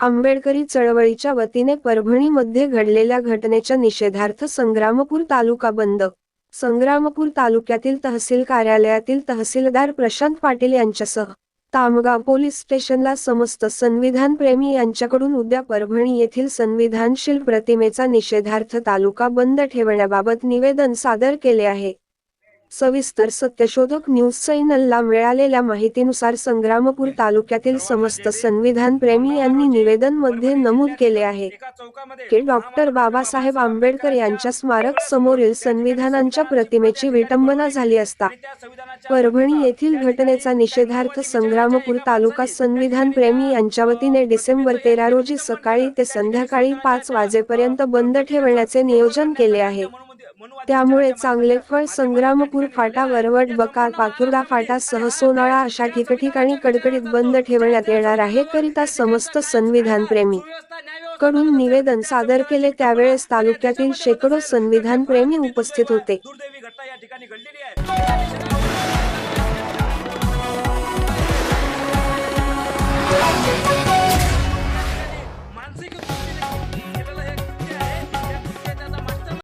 आंबेडकरी चळवळीच्या वतीने परभणीमध्ये घडलेल्या घटनेच्या निषेधार्थ संग्रामपूर तालुका बंद. संग्रामपूर तालुक्यातील तहसील कार्यालयातील तहसीलदार प्रशांत पाटील यांच्यासह तामगाव पोलीस स्टेशनला समस्त संविधान प्रेमी यांच्याकडून उद्या परभणी येथील संविधानशील प्रतिमेचा निषेधार्थ तालुका बंद ठेवण्याबाबत निवेदन सादर केले आहे. सविस्तर सत्यशोधक न्यूज चॅनलला मिळालेल्या माहितीनुसार संग्रामपूर तालुक्यातील समस्त संविधान प्रेमी यांनी निवेदनमध्ये नमूद केले आहे की डॉक्टर बाबासाहेब आंबेडकर यांच्या स्मारक समोरील संविधानांच्या प्रतिमेची विटंबना झाली असता. परभणी येथील घटनेचा निषेधार्थ संग्रामपूर तालुका संविधान प्रेमी यांच्या वतीने डिसेंबर तेरा रोजी सकाळी ते संध्याकाळी पाच वाजेपर्यंत बंद ठेवण्याचे नियोजन केले आहे. त्यामुळे चांगले फळ संग्रामपूर फाटा वरवट बकार पातुर्डा फाटा सह सोनाळा अशा ठिकठिकाणी कडकडीत बंद ठेवण्यात येणार आहे करिता समस्त संविधान प्रेमी कडून निवेदन सादर केले त्यावेळेस तालुक्यातील शेकडो संविधान प्रेमी उपस्थित होते.